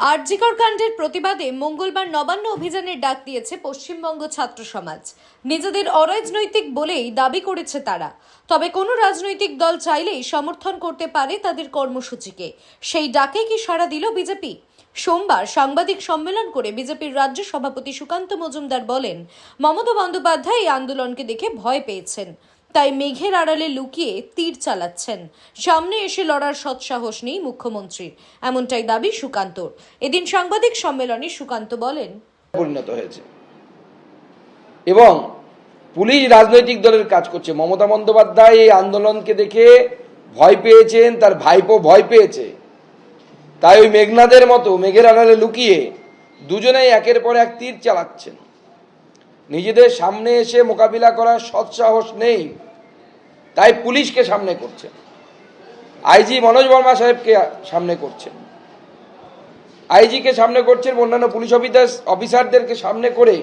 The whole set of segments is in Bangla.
আরজিকর কাণ্ডের প্রতিবাদে মঙ্গলবার নবান্ন অভিযানের ডাক দিয়েছে পশ্চিমবঙ্গ ছাত্র সমাজ। নিজেদের অরাজনৈতিক বলেই দাবি করেছে তারা। তবে কোনো রাজনৈতিক দল চাইলেই সমর্থন করতে পারে তাদের কর্মসূচিকে। সেই ডাকে কি সাড়া দিল বিজেপি? সোমবার সাংবাদিক সম্মেলন করে বিজেপির রাজ্য সভাপতি সুকান্ত মজুমদার বলেন, মমতা বন্দ্যোপাধ্যায় এই আন্দোলনকে দেখে ভয় পেয়েছেন। তাই মেঘের আড়ালে লুকিয়ে তীর চালাচ্ছেন। সামনে এসে লড়ার সৎসাহস নেই মুখ্যমন্ত্রীর এমনটাই দাবি সুকান্তর। এদিন সাংবাদিক সম্মেলনে সুকান্ত বলেন, পরিণত হয়েছে। এবং পুলিশ রাজনৈতিক দলের কাজ করছে। মমতা বন্দ্যোপাধ্যায় এই আন্দোলনকে দেখে ভয় পেয়েছেন, তার ভাইপো ভয় পেয়েছে। তাই ওই মেঘনাদের মতো মেঘের আড়ালে লুকিয়ে দুজনেই একের পর এক তীর চালাচ্ছেন। নিজেদের সামনে এসে মোকাবিলা করার সৎসাহস নেই তাই পুলিশকে সামনে করছেন আইজি মনোজ বর্মা সাহেবকে সামনে করছেন আইজিকে সামনে করছেন অন্যান্য পুলিশ অফিসার অফিসারদেরকে সামনে করে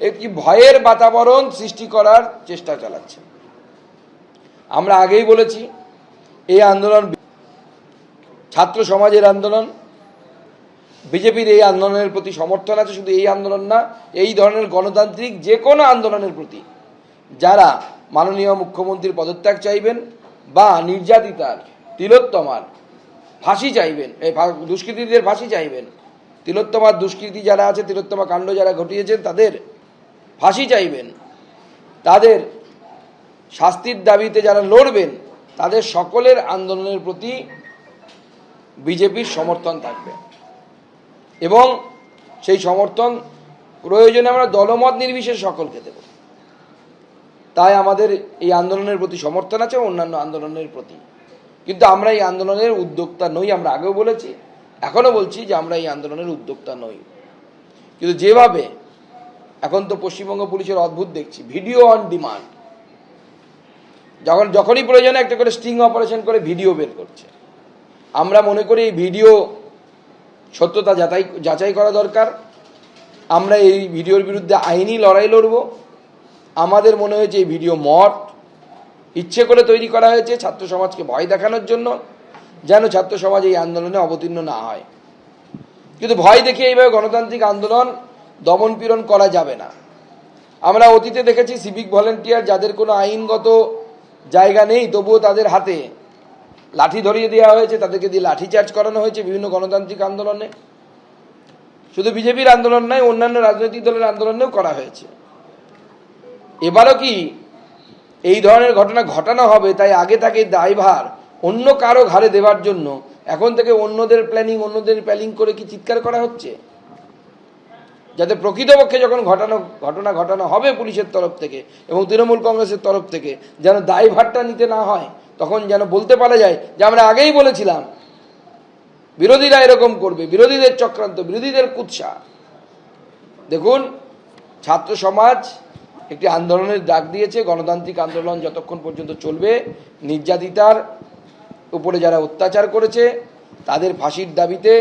একটি ভয়ের বাতাবরণ সৃষ্টি করার চেষ্টা চালাচ্ছেন আমরা আগেই বলেছি, এই আন্দোলন ছাত্র সমাজের আন্দোলন। বিজেপির এই আন্দোলনের প্রতি সমর্থন আছে, শুধু এই আন্দোলন না, এই ধরনের গণতান্ত্রিক যে কোনো আন্দোলনের প্রতি যারা মাননীয় মুখ্যমন্ত্রীর পদত্যাগ চাইবেন বা নির্যাতিতার তিলোত্তমার ফাঁসি চাইবেন, এই দুষ্কৃতীদের ফাঁসি চাইবেন। তিলোত্তমার দুষ্কৃতী যারা আছে, তিলোত্তমা কাণ্ড যারা ঘটিয়েছেন, তাদের ফাঁসি চাইবেন। তাদের শাস্তির দাবিতে যারা লড়বেন, তাদের সকলের আন্দোলনের প্রতি বিজেপির সমর্থন থাকবে। এবং সেই সমর্থন প্রয়োজনে আমরা দলমত নির্বিশেষে সকলকে দেব। তাই আমাদের এই আন্দোলনের প্রতি সমর্থন আছে অন্যান্য আন্দোলনের প্রতি। কিন্তু আমরা এই আন্দোলনের উদ্যোক্তা নই, আমরা আগেও বলেছি, এখনও বলছি যে আমরা এই আন্দোলনের উদ্যোক্তা নই। কিন্তু যেভাবে, এখন তো পশ্চিমবঙ্গ পুলিশের অদ্ভুত দেখছি, ভিডিও অন ডিমান্ড যখন, যখনই প্রয়োজনে একটা করে স্টিং অপারেশন করে ভিডিও বের করছে। আমরা মনে করি এই ভিডিও সত্যতা যাচাই যাচাই করা দরকার। আমরা এই ভিডিওর বিরুদ্ধে আইনি লড়াই লড়ব। আমাদের মনে হয়েছে এই ভিডিও মঠ ইচ্ছে করে তৈরি করা হয়েছে ছাত্র সমাজকে ভয় দেখানোর জন্য, যেন ছাত্র সমাজ এই আন্দোলনে অবতীর্ণ না হয়। কিন্তু ভয় দেখে এইভাবে গণতান্ত্রিক আন্দোলন দমন পীড়ন করা যাবে না। আমরা অতীতে দেখেছি সিভিক ভলেন্টিয়ার যাদের কোনো আইনগত জায়গা নেই, তবুও তাদের হাতে লাঠি ধরিয়ে দেওয়া হয়েছে, তাদেরকে দিয়ে লাঠি চার্জ করানো হয়েছে বিভিন্ন গণতান্ত্রিক আন্দোলনে। শুধু বিজেপির আন্দোলন নয়, অন্যান্য রাজনৈতিক দলের আন্দোলনেও করা হয়েছে। এবারও কি এই ধরনের ঘটনা ঘটানো হবে? তাই আগে তাকে দায়ভার অন্য কারও ঘাড়ে দেওয়ার জন্য। এখন থেকে অন্যদের প্ল্যানিং অন্যদের প্ল্যানিং করে কি চিৎকার করা হচ্ছে? যাতে প্রকৃতপক্ষে যখন ঘটানো, ঘটনা ঘটানো হবে পুলিশের তরফ থেকে এবং তৃণমূল কংগ্রেসের তরফ থেকে, যেন দায়ভারটা নিতে না হয়, তখন যেন বলতে পারা যায় যে, আমরা আগেই বলেছিলাম, বিরোধীরা এরকম করবে, বিরোধীদের চক্রান্ত, বিরোধীদের কুৎসা। দেখুন, ছাত্র সমাজ একটি আন্দোলনের ডাক দিয়েছে, গণতান্ত্রিক আন্দোলন যতক্ষণ পর্যন্ত চলবে, নির্যাতিতার উপরে যারা অত্যাচার করেছে, তাদের ফাঁসির দাবিতে,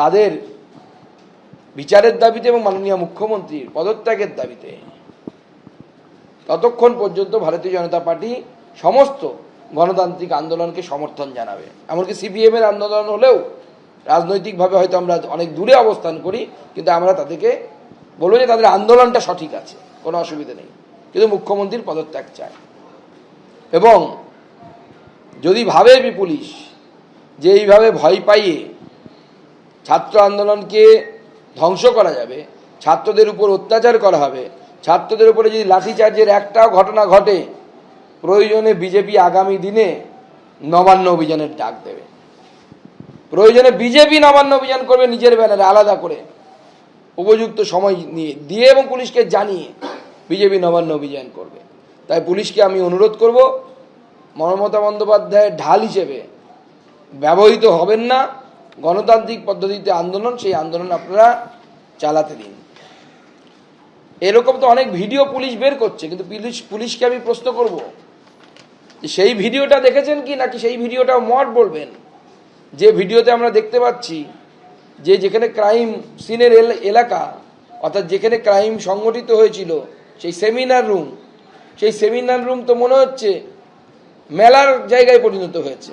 তাদের বিচারের দাবিতে এবং মাননীয় মুখ্যমন্ত্রীর পদত্যাগের দাবিতে। ততক্ষণ পর্যন্ত ভারতীয় জনতা পার্টি সমস্ত গণতান্ত্রিক আন্দোলনকে সমর্থন জানাবে। এমনকি সিপিএম এর আন্দোলন হলেও রাজনৈতিকভাবে হয়তো আমরা অনেক দূরে অবস্থান করি, কিন্তু আমরা তাদেরকে বলব যে তাদের আন্দোলনটা সঠিক আছে। কোনো অসুবিধা নেই। কিন্তু মুখ্যমন্ত্রীর পদত্যাগ চায়। এবং যদি ভাবে বি পুলিশ যে এইভাবে ভয় পাইয়ে ছাত্র আন্দোলনকে ধ্বংস করা যাবে, ছাত্রদের উপর অত্যাচার করা হবে, ছাত্রদের উপরে যদি লাঠিচার্জের একটাও ঘটনা ঘটে, প্রয়োজনে বিজেপি আগামী দিনে নবান্ন অভিযানের ডাক দেবে। প্রয়োজনে বিজেপি নবান্ন অভিযান করবে নিজের ব্যানারে আলাদা করে। উপযুক্ত সময় নিয়ে, দিয়ে এবং পুলিশকে জানিয়ে বিজেপি নবান্ন অভিযান করবে। তাই পুলিশকে আমি অনুরোধ করব, মমতা বন্দ্যোপাধ্যায়ের ঢাল হিসেবে ব্যবহৃত হবেন না। গণতান্ত্রিক পদ্ধতিতে আন্দোলন, সেই আন্দোলন আপনারা চালাতে দিন। এরকম তো অনেক ভিডিও পুলিশ বের করছে, কিন্তু পুলিশ, পুলিশকে আমি প্রশ্ন করব সেই ভিডিওটা দেখেছেন কি নাকি সেই ভিডিওটা মড বলবেন? যে ভিডিওতে আমরা দেখতে পাচ্ছি যে যেখানে ক্রাইম সিনের এলাকা, অর্থাৎ যেখানে ক্রাইম সংগঠিত হয়েছিল সেই সেমিনার রুম সেই সেমিনার রুম তো মনে হচ্ছে মেলার জায়গায় পরিণত হয়েছে।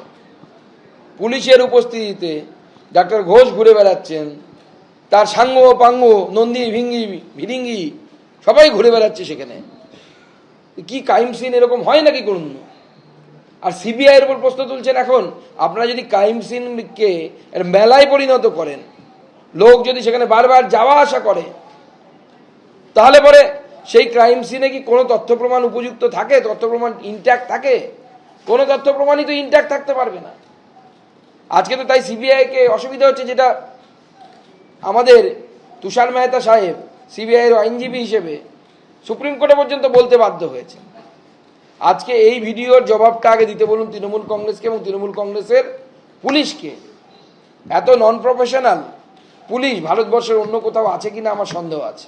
পুলিশের উপস্থিতিতে ডাক্তার ঘোষ ঘুরে বেড়াচ্ছেন, তার সাঙ্গ পাঙ্গ, নন্দী ভিঙ্গি, ভিরিঙ্গি সবাই ঘুরে বেড়াচ্ছে সেখানে। কি ক্রাইম সিন এরকম হয় নাকি করুন আর সিবিআই এর উপর প্রশ্ন তুলছেন এখন, আপনারা যদি ক্রাইম সিনকে মেলায় পরিণত করেন, লোক যদি সেখানে বারবার যাওয়া আসা করে, তাহলে পরে সেই ক্রাইম সিনে কি কোনো তথ্য প্রমাণ উপযুক্ত থাকে? তথ্য প্রমাণ ইনট্যাক্ট থাকে? কোনো তথ্য প্রমাণই তো ইনট্যাক্ট থাকতে পারবে না। আজকে তো তাই সিবিআইকে অসুবিধা হচ্ছে যেটা আমাদের তুষার মেহতা সাহেব সিবিআইয়ের আইনজীবী হিসেবে সুপ্রিম কোর্টে পর্যন্ত বলতে বাধ্য হয়েছে আজকে এই ভিডিওর জবাবটা আগে দিতে বলুন তৃণমূল কংগ্রেসকে এবং তৃণমূল কংগ্রেসের পুলিশকে? এত নন প্রফেশনাল পুলিশ ভারতবর্ষের অন্য কোথাও আছে কিনা আমার সন্দেহ আছে।